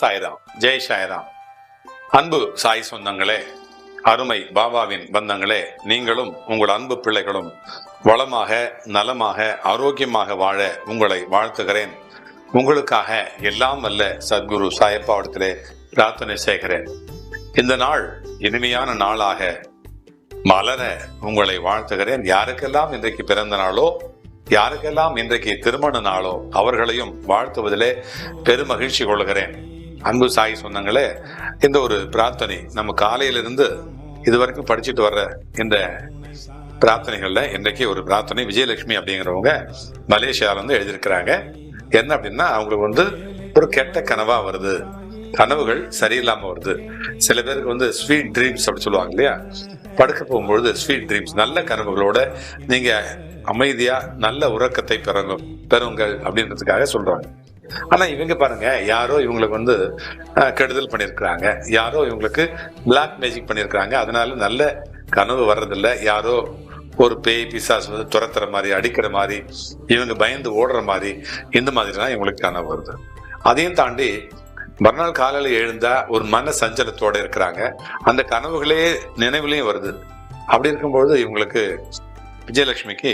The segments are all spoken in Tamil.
சாய்ராம். ஜெய் சாய்ராம். அன்பு சாய் சொந்தங்களே அருமை பாபாவின் பந்தங்களே நீங்களும் உங்கள் அன்பு பிள்ளைகளும் வளமாக நலமாக ஆரோக்கியமாக வாழ உங்களை வாழ்த்துகிறேன். உங்களுக்காக எல்லாம் வல்ல சத்குரு சாயப்பாவிடத்திலே பிரார்த்தனை செய்கிறேன். இந்த நாள் இனிமையான நாளாக மலர உங்களை வாழ்த்துகிறேன். யாருக்கெல்லாம் இன்றைக்கு பிறந்த நாளோ யாருக்கெல்லாம் இன்றைக்கு திருமண நாளோ அவர்களையும் வாழ்த்துவதிலே பெருமகிழ்ச்சி கொள்கிறேன் அன்பு சாய் சொந்தங்களே இந்த ஒரு பிரார்த்தனை நம்ம காலையிலிருந்து இதுவரைக்கும் படிச்சுட்டு வர்ற இந்த பிரார்த்தனைகளில் இன்றைக்கு ஒரு பிரார்த்தனை விஜயலட்சுமி அப்படிங்கிறவங்க மலேசியாவிலேருந்து எழுதியிருக்கிறாங்க. என்ன அப்படின்னா அவங்களுக்கு வந்து ஒரு கெட்ட கனவாக வருது. கனவுகள் சரியில்லாமல் வருது. சில பேருக்கு வந்து ஸ்வீட் ட்ரீம்ஸ் அப்படின்னு சொல்லுவாங்க இல்லையா? படுக்க போகும்பொழுது ஸ்வீட் ட்ரீம்ஸ் நல்ல கனவுகளோட நீங்கள் அமைதியாக நல்ல உறக்கத்தை பெறங்கும் பெறுங்கள் அப்படின்றதுக்காக சொல்கிறாங்க ஆனா இவங்க பாருங்க யாரோ இவங்களுக்கு வந்து கெடுதல் பண்ணியிருக்கிறாங்க யாரோ இவங்களுக்கு பிளாக் மேஜிக் பண்ணியிருக்கிறாங்க அதனால நல்ல கனவு வர்றதில்ல. யாரோ ஒரு பேய் பிசாஸ் வந்து துரத்துற மாதிரி அடிக்கிற மாதிரி இவங்க பயந்து ஓடுற மாதிரி இந்த மாதிரிலாம் இவங்களுக்கு கனவு வருது. அதையும் தாண்டி மறுநாள் காலையில எழுந்தா ஒரு மன சஞ்சலத்தோட இருக்கிறாங்க. அந்த கனவுகளே நினைவுலயும் வருது. அப்படி இருக்கும்பொழுது இவங்களுக்கு விஜயலட்சுமிக்கு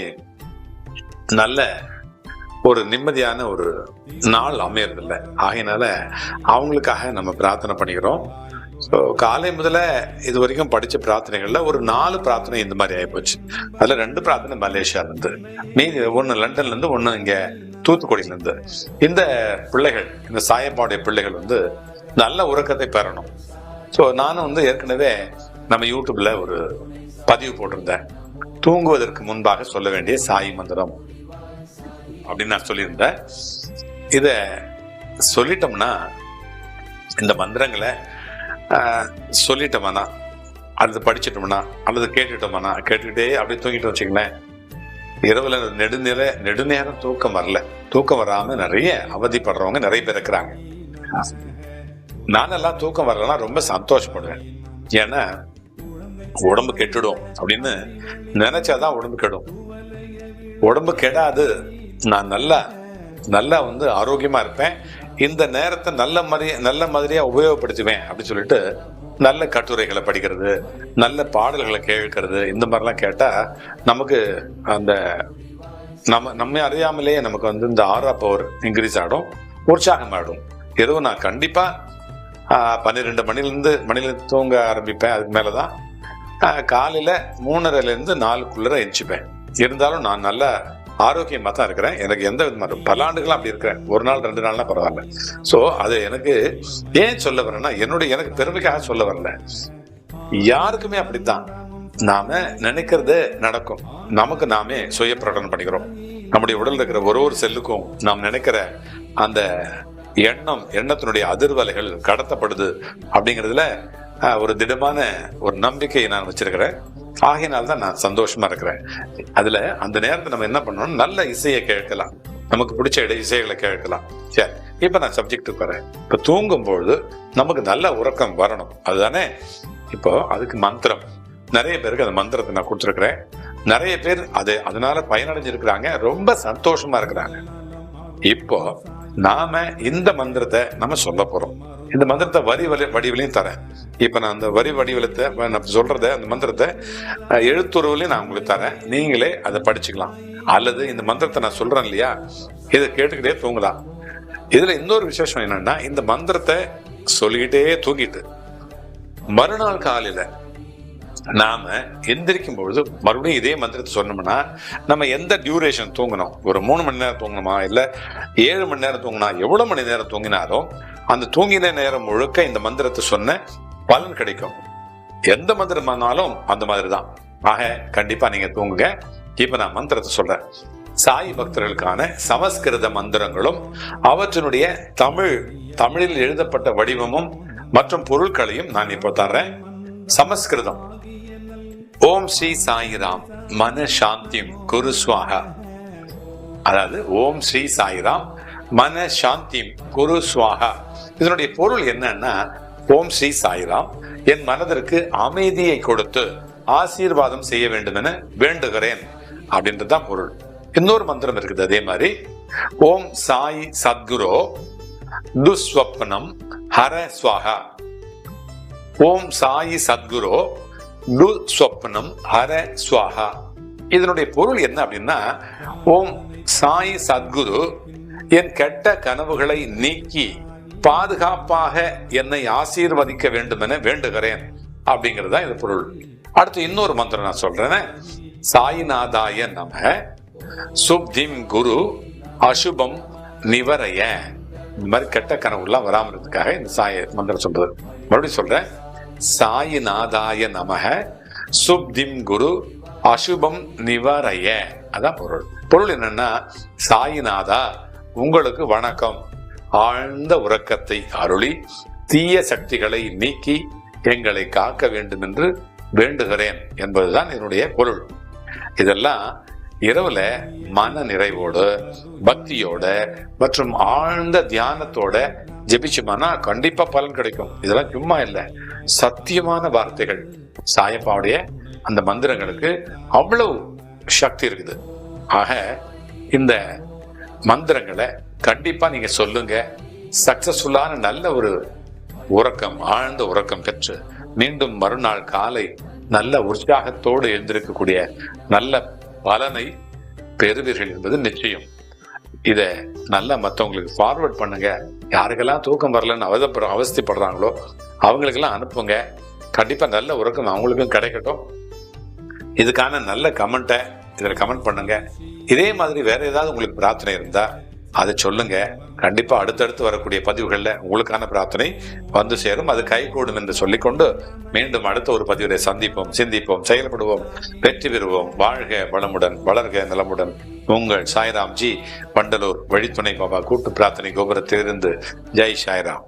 நல்ல ஒரு நிம்மதியான ஒரு நாள் அமையறதில்லை. ஆகையினால அவங்களுக்காக நம்ம பிரார்த்தனை பண்ணிக்கிறோம். ஸோ காலை முதல்ல இது வரைக்கும் படித்த பிரார்த்தனைகளில் ஒரு நாலு பிரார்த்தனை இந்த மாதிரி ஆகிப்போச்சு அதில் ரெண்டு பிரார்த்தனை மலேசியாவிலேருந்து. மீதி ஒன்று லண்டன்லேருந்து ஒன்று இங்கே தூத்துக்குடியிலேருந்து. இந்த பிள்ளைகள் இந்த சாயப்பாடைய பிள்ளைகள் வந்து நல்ல உறக்கத்தை பெறணும். ஸோ நானும் வந்து ஏற்கனவே நம்ம யூடியூப்பில் ஒரு பதிவு போட்டிருந்தேன். தூங்குவதற்கு முன்பாக சொல்ல வேண்டிய சாய் மந்திரம். அப்படின்னு நான் சொல்லியிருந்தேன். இதை சொல்லிட்டோம்னா இந்த மந்திரங்களை சொல்லிட்டோம்னா அல்லது படிச்சிட்டோம்னா அல்லது கேட்டுட்டோம்னா கேட்டுக்கிட்டே அப்படியே தூங்கிட்டு வச்சுங்களேன் இரவுல நெடுநில நெடுநேரம் தூக்கம் வரல. தூக்கம் வராம நிறைய அவதிப்படுறவங்க நிறைய பேர் இருக்கிறாங்க. நானெல்லாம் தூக்கம் வரலன்னா ரொம்ப சந்தோஷப்படுவேன். ஏன்னா உடம்பு கெட்டுடும் அப்படின்னு நினைச்சாதான் உடம்பு கெடும். உடம்பு கெடாது நான் நல்லா நல்லா வந்து ஆரோக்கியமாக இருப்பேன். இந்த நேரத்தை நல்ல மாதிரி நல்ல மாதிரியாக உபயோகப்படுத்துவேன் அப்படின்னு சொல்லிட்டு நல்ல கட்டுரைகளை படிக்கிறது நல்ல பாடல்களை கேட்கறது இந்த மாதிரிலாம் கேட்டால் நமக்கு அந்த நம்ம நம்ம அறியாமலேயே நமக்கு வந்து இந்த ஆறா பவர் இன்க்ரீஸ் ஆகிடும் உற்சாகம் ஆகிடும் இரவு நான் கண்டிப்பாக பன்னிரெண்டு மணிலேருந்து மணிலேருந்து தூங்க ஆரம்பிப்பேன். அதுக்கு மேலே தான் காலையில் மூணரைலேருந்து நாலுக்குள்ளே நாலுக்குள்ளர இருந்தாலும் நான் நல்லா ஆரோக்கியமாக தான் இருக்கிறேன். எனக்கு எந்த விதமான பல ஆண்டுகளும் அப்படி இருக்கிறேன். ஒரு நாள் ரெண்டு நாள்னா பரவாயில்ல. ஸோ அது எனக்கு ஏன் சொல்ல வரேன்னா என்னுடைய எனக்கு பெருமைக்காக சொல்ல வரல. யாருக்குமே அப்படித்தான். நாம நினைக்கிறது நடக்கும். நமக்கு நாமே சுய பிரகடனம் பண்ணிக்கிறோம். நம்முடைய உடல் இருக்கிற ஒரு ஒரு செல்லுக்கும் நாம் நினைக்கிற அந்த எண்ணம் எண்ணத்தினுடைய அதிர்வலைகள் கடத்தப்படுது அப்படிங்கிறதுல ஒரு திடமான ஒரு நம்பிக்கையை நான் வச்சிருக்கிறேன். ஆகையினால தான் நான் சந்தோஷமா இருக்கிறேன். அதுல அந்த நேரத்தை நம்ம என்ன பண்ணணும்? நல்ல இசையை கேட்கலாம். நமக்கு பிடிச்ச இட இசைகளை கேட்கலாம். சரி இப்ப நான் சப்ஜெக்ட்டுக்கு வரேன். இப்ப தூங்கும்பொழுது நமக்கு நல்ல உறக்கம் வரணும். அதுதானே? இப்போ அதுக்கு மந்திரம். நிறைய பேருக்கு அந்த மந்திரத்தை நான் கொடுத்துருக்குறேன். நிறைய பேர் அது அதனால பயனடைஞ்சிருக்கிறாங்க. ரொம்ப சந்தோஷமா இருக்கிறாங்க. இப்போ நாம இந்த மந்திரத்தை நம்ம சொல்ல போறோம். இந்த மந்திரத்தை வரி வலி வடிவிலையும் தரேன். இப்போ நான் அந்த வரி வடிவலத்தை நான் சொல்கிறத அந்த மந்திரத்தை எழுத்துறவுலையும் நான் உங்களுக்கு தரேன். நீங்களே அதை படிச்சுக்கலாம். அல்லது இந்த மந்திரத்தை நான் சொல்றேன் இல்லையா? இதை கேட்டுக்கிட்டே தூங்கலாம். இதுல இன்னொரு விசேஷம் என்னன்னா இந்த மந்திரத்தை சொல்லிக்கிட்டே தூங்கிட்டு மறுநாள் காலையில நாம எந்திரிக்கும் பொழுது மறுபடியும் இதே மந்திரத்தை சொன்னோம்னா நம்ம எந்த டியூரேஷன் தூங்கணும்? ஒரு மூணு மணி நேரம் தூங்கணுமா? இல்ல ஏழு மணி நேரம் தூங்கினா எவ்வளவு மணி நேரம் தூங்கினாலும் அந்த தூங்கின நேரம் முழுக்க இந்த மந்திரத்தை சொன்ன பலன் கிடைக்கும். எந்த மந்திரமானாலும் அந்த மாதிரி தான் ஆக கண்டிப்பா நீங்க தூங்குங்க. இப்ப நான் மந்திரத்தை சொல்றேன். சாய் பக்தர்களுக்கான சமஸ்கிருத மந்திரங்களும் அவற்றினுடைய தமிழ் தமிழில் எழுதப்பட்ட வடிவமும் மற்றும் பொருட்களையும் நான் இப்போ தர்றேன். சமஸ்கிருதம். ஓம் ஸ்ரீ சாயிராம் மன சாந்தியும் குரு சுவாகா அதாவது ஓம் ஸ்ரீ சாயிராம் மன சாந்திம் குரு ஸ்வாகா இதனுடைய பொருள் என்னன்னா ஓம் ஸ்ரீ சாயிராம். என் மனதிற்கு அமைதியை கொடுத்து ஆசீர்வாதம் செய்ய வேண்டும் என வேண்டுகிறேன் அப்படின்றதுதான் பொருள். இன்னொரு மந்திரம் இருக்குது அதே மாதிரி ஓம் சாய் சத்குரு துஸ்வப்னம் ஹர ஸ்வாகா ஓம் சாயி சத்குரு டு ஸ்வப்னம் ஹர ஸ்வாகா இதனுடைய பொருள் என்ன அப்படின்னா ஓம் சாயி சத்குரு என் கெட்ட கனவுகளை நீக்கி பாதுகாப்பாக என்னை ஆசீர்வதிக்க வேண்டும் என வேண்டுகிறேன் அப்படிங்கிறது தான் இது பொருள். அடுத்து இன்னொரு மந்திரம் நான் சொல்றேன். சாயிநாதாய நம. சுப்திம் குரு அசுபம் நிவரைய. இந்த மாதிரி கெட்ட கனவுலாம் வராம இருக்கிறதுக்காக இந்த சாய மந்திரம் சொல்றது. மறுபடியும் சொல்றேன். சாயிநாதாய நமக சுப்திம் குரு அசுபம் நிவரைய. அதான் பொருள். பொருள் என்னன்னா சாயிநாதா உங்களுக்கு வணக்கம். ஆழ்ந்த உறக்கத்தை அருளி தீய சக்திகளை நீக்கி எங்களை காக்க வேண்டும் என்று வேண்டுகிறேன் என்பதுதான் என்னுடைய பொருள். இதெல்லாம் இரவுல மன நிறைவோடு பக்தியோட மற்றும் ஆழ்ந்த தியானத்தோட ஜெபிச்சோம்னா கண்டிப்பா பலன் கிடைக்கும். இதெல்லாம் சும்மா இல்லை. சத்தியமான வார்த்தைகள். சாயப்பாவுடைய அந்த மந்திரங்களுக்கு அவ்வளவு சக்தி இருக்குது. ஆக இந்த மந்திரங்களை கண்டிப்பா நீங்க சொல்லுங்க. சக்சஸ்ஃபுல்லான நல்ல ஒரு உறக்கம் ஆழ்ந்த உறக்கம் பெற்று மீண்டும் மறுநாள் காலை நல்ல உற்சாகத்தோடு எழுந்திருக்கக்கூடிய நல்ல பலனை பெறுவீர்கள் என்பது நிச்சயம். இதை நல்லா மற்றவங்களுக்கு ஃபார்வர்ட் பண்ணுங்க. யாருக்கெல்லாம் தூக்கம் வரலன்னு அவதப்படுற அவஸ்திப்படுறாங்களோ அவங்களுக்கெல்லாம் அனுப்புங்க. கண்டிப்பாக நல்ல உறக்கம் அவங்களுக்கும் கிடைக்கட்டும். இதுக்கான நல்ல கமெண்ட்டை இதில் கமெண்ட் பண்ணுங்க. இதே மாதிரி வேற ஏதாவது உங்களுக்கு பிரார்த்தனை இருந்தா அதை சொல்லுங்க. கண்டிப்பா அடுத்தடுத்து வரக்கூடிய பதிவுகளில் உங்களுக்கான பிரார்த்தனை வந்து சேரும். அது கைகூடும் என்று சொல்லிக்கொண்டு மீண்டும் அடுத்த ஒரு பதிவிலை சந்திப்போம் சிந்திப்போம் செயல்படுவோம் வெற்றி பெறுவோம். வாழ்க வளமுடன் வளர்க நலமுடன். உங்கள் சாய்ராம் ஜி வண்டலூர் வழித்துணை பாபா கூட்டு பிரார்த்தனை கோபுரத்திலிருந்து. ஜெய் சாய்ராம்.